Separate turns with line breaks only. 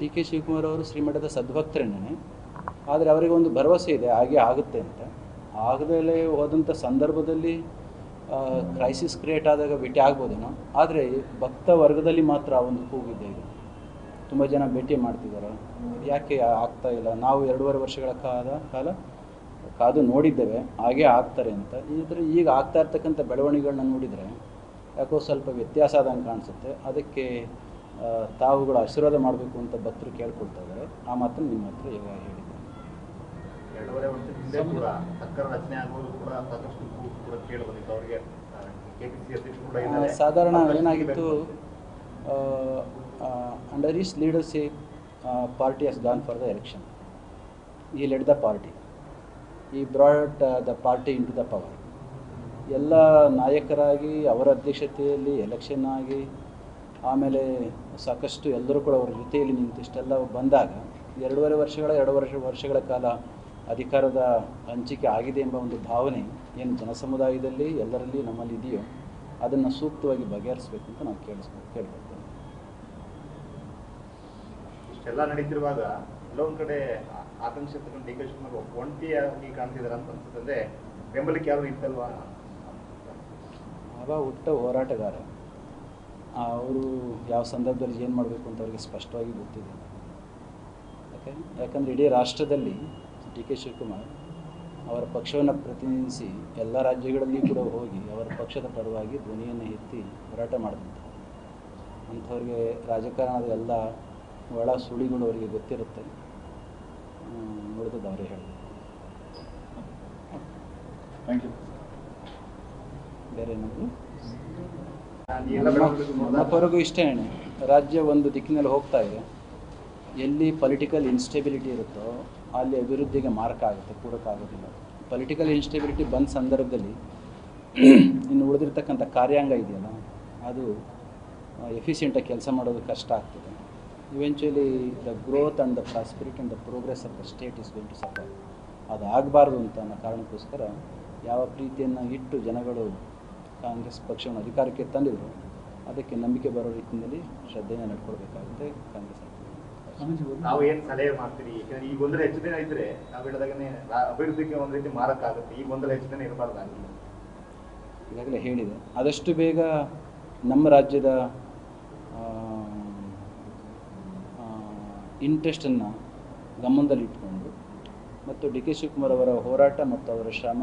D K Shivakumar ಅವರು ಶ್ರೀಮಠದ ಸದ್ಭಕ್ತರೇನೆ. ಆದರೆ ಅವರಿಗೆ ಒಂದು ಭರವಸೆ ಇದೆ, ಹಾಗೆ ಆಗುತ್ತೆ ಅಂತ. ಆಗದಲ್ಲೇ ಹೋದಂಥ ಸಂದರ್ಭದಲ್ಲಿ ಕ್ರೈಸಿಸ್ ಕ್ರಿಯೇಟ್ ಆದಾಗ ಭೇಟಿ ಆಗ್ಬೋದೇನೋ. ಆದರೆ ಭಕ್ತ ವರ್ಗದಲ್ಲಿ ಮಾತ್ರ ಆ ಒಂದು ಕೂಗಿದೆ ಇದು ತುಂಬ ಜನ ಭೇಟಿ ಮಾಡ್ತಿದ್ದಾರೆ. ಯಾಕೆ ಆಗ್ತಾ ಇಲ್ಲ? ನಾವು ಎರಡೂವರೆ ವರ್ಷಗಳ ಕಾಲ ಕಾಲ ಕಾದು ನೋಡಿದ್ದೇವೆ, ಹಾಗೆ ಆಗ್ತಾರೆ ಅಂತ. ಇದ್ರೆ ಈಗ ಆಗ್ತಾ ಇರ್ತಕ್ಕಂಥ ಬೆಳವಣಿಗೆಗಳನ್ನ ನೋಡಿದರೆ, ಯಾಕೋ ಸ್ವಲ್ಪ ವ್ಯತ್ಯಾಸ ಆದಂಗೆ ಕಾಣಿಸುತ್ತೆ. ಅದಕ್ಕೆ ತಾವುಗಳು ಆಶೀರ್ವಾದ ಮಾಡಬೇಕು ಅಂತ ಭಕ್ತರು ಕೇಳ್ಕೊಳ್ತಾ ಇದ್ದಾರೆ ಆ ಮಾತನ್ನು ನಿಮ್ಮ ಹತ್ರ ಈಗ ಹೇಳಿದ್ದಾರೆ
ಎರಡೂವರೆ ವರ್ಷದ ಹಿಂದೆ ಕೂಡ ಸರ್ಕಾರ ರಚನೆ ಆಗುವುದು ಕೂಡ ಸಾಕಷ್ಟು ಕೂಡ ಕೇಳಿ ಬಂದಿತ್ತು ಅವರಿಗೆ ಕೆಪಿಸಿಸಿ ಅಧ್ಯಕ್ಷರು ಕೂಡ
ಸಾಧಾರಣ ಏನಾಗಿತ್ತು? Under his leadership party has gone for the election he led the party he brought the party into the power ಎಲ್ಲ ನಾಯಕರಾಗಿ ಅವರ ಅಧ್ಯಕ್ಷತೆಯಲ್ಲಿ ಎಲೆಕ್ಷನ್ ಆಗಿ ಆಮೇಲೆ ಸಾಕಷ್ಟು ಎಲ್ಲರೂ ಕೂಡ ಅವರ ಜೊತೆಯಲ್ಲಿ ನಿಂತು ಇಷ್ಟೆಲ್ಲ ಬಂದಾಗ ಎರಡೂವರೆ ವರ್ಷಗಳ ಎರಡು ವರ್ಷ ವರ್ಷಗಳ ಕಾಲ ಅಧಿಕಾರದ ಹಂಚಿಕೆ ಆಗಿದೆ ಎಂಬ ಒಂದು ಭಾವನೆ ಏನು ಜನಸಮುದಾಯದಲ್ಲಿ ಎಲ್ಲರಲ್ಲಿ ನಮ್ಮಲ್ಲಿ ಇದೆಯೋ ಅದನ್ನು ಸೂಕ್ತವಾಗಿ ಬಗೆಹರಿಸಬೇಕು ಅಂತ ನಾವು ಕೇಳಿಸ್ಬೇಕು ಕೇಳ್ಕೊಳ್ತೇವೆ.
ಇಷ್ಟೆಲ್ಲ ನಡೀತಿರುವಾಗ ಕೆಲವೊಂದು ಕಡೆ ಆತಂಕ ಡಿ ಕೆ ಶಿವಕುಮಾರ್ ಒಂಟಿಯಾಗಿ ಕಾಣ್ತಿದ್ದಾರೆ ಅಂತ ಅನ್ಸುತ್ತೆ ಬೆಂಬಲಕ್ಕೆ ಯಾರು ಇತ್ತಲ್ವಾ?
ಅವ ಹುಟ್ಟ ಹೋರಾಟಗಾರ. ಅವರು ಯಾವ ಸಂದರ್ಭದಲ್ಲಿ ಏನು ಮಾಡಬೇಕು ಅಂತ ಅವ್ರಿಗೆ ಸ್ಪಷ್ಟವಾಗಿ ಗೊತ್ತಿದೆ. ಯಾಕೆ? ಯಾಕಂದರೆ ಇಡೀ ರಾಷ್ಟ್ರದಲ್ಲಿ ಡಿ ಕೆ ಶಿವಕುಮಾರ್ ಅವರ ಪಕ್ಷವನ್ನು ಪ್ರತಿನಿಧಿಸಿ ಎಲ್ಲ ರಾಜ್ಯಗಳಲ್ಲಿ ಕೂಡ ಹೋಗಿ ಅವರ ಪಕ್ಷದ ಪರವಾಗಿ ಧ್ವನಿಯನ್ನು ಎತ್ತಿ ಹೋರಾಟ ಮಾಡಿದಂಥ ಅಂಥವ್ರಿಗೆ ರಾಜಕಾರಣದ ಎಲ್ಲ ಒಳ ಸುಳಿಗಳು ಅವರಿಗೆ ಗೊತ್ತಿರುತ್ತೆ. ಉಳಿದದ್ದು ಅವರೇ ಹೇಳಿ
ಥ್ಯಾಂಕ್ ಯು
ಬೇರೆ ಏನಾದರೂ?
ನಾನು ಈ ಎಲ್ಲ ಬೆಳವಣಿಗೆ
ನಮ್ಮ ಪರಗೂ ಇಷ್ಟೇ ರಾಜ್ಯ ಒಂದು ದಿಕ್ಕಿನಲ್ಲಿ ಹೋಗ್ತಾ ಇದೆ. ಎಲ್ಲಿ ಪೊಲಿಟಿಕಲ್ ಇನ್ಸ್ಟೆಬಿಲಿಟಿ ಇರುತ್ತೋ ಅಲ್ಲಿ ಅಭಿವೃದ್ಧಿಗೆ ಮಾರ್ಕ ಆಗುತ್ತೆ, ಪೂರಕ ಆಗೋದಿಲ್ಲ. ಪೊಲಿಟಿಕಲ್ ಇನ್ಸ್ಟೆಬಿಲಿಟಿ ಬಂದ ಸಂದರ್ಭದಲ್ಲಿ ಇನ್ನು ಉಳಿದಿರ್ತಕ್ಕಂಥ ಕಾರ್ಯಾಂಗ ಇದೆಯಲ್ಲ, ಅದು ಎಫಿಷಿಯೆಂಟಾಗಿ ಕೆಲಸ ಮಾಡೋದು ಕಷ್ಟ ಆಗ್ತದೆ. Eventually the growth and the prosperity and the progress of the state is going to suffer ಅದು ಆಗಬಾರ್ದು ಅಂತ ಅನ್ನೋ ಕಾರಣಕ್ಕೋಸ್ಕರ ಯಾವ ಪ್ರೀತಿಯನ್ನು ಇಟ್ಟು ಜನಗಳು ಕಾಂಗ್ರೆಸ್ ಪಕ್ಷವನ್ನು ಅಧಿಕಾರಕ್ಕೆ ತಂದಿದ್ರು ಅದಕ್ಕೆ ನಂಬಿಕೆ ಬರೋ ರೀತಿಯಲ್ಲಿ ಶ್ರದ್ಧೆಯನ್ನು ನಡ್ಕೊಳ್ಬೇಕಾಗುತ್ತೆ ಕಾಂಗ್ರೆಸ್
ನಾವು ಏನ್ ಸಲಹೆ ಮಾಡ್ತೀರಿ? ಯಾಕಂದ್ರೆ ಈ ಗೊಂದಲ ಹೆಚ್ಚು ದಿನ ಇದ್ರೆ ನಾವು ಹೇಳಿದಾಗನೇ ಅಭಿವೃದ್ಧಿಗೆ ಒಂದ್ ರೀತಿ ಮಾರಕ ಆಗುತ್ತೆ ಈ ಗೊಂದಲ ಹೆಚ್ಚು ದಿನ ಇರಬಾರ್ದಾಗಿಲ್ಲ
ಈಗಾಗಲೇ ಹೇಳಿದೆ. ಆದಷ್ಟು ಬೇಗ ನಮ್ಮ ರಾಜ್ಯದ ಇಂಟ್ರೆಸ್ಟನ್ನು ಗಮನದಲ್ಲಿಟ್ಕೊಂಡು ಮತ್ತು ಡಿ ಕೆ ಶಿವಕುಮಾರ್ ಅವರ ಹೋರಾಟ ಮತ್ತು ಅವರ ಶ್ರಮ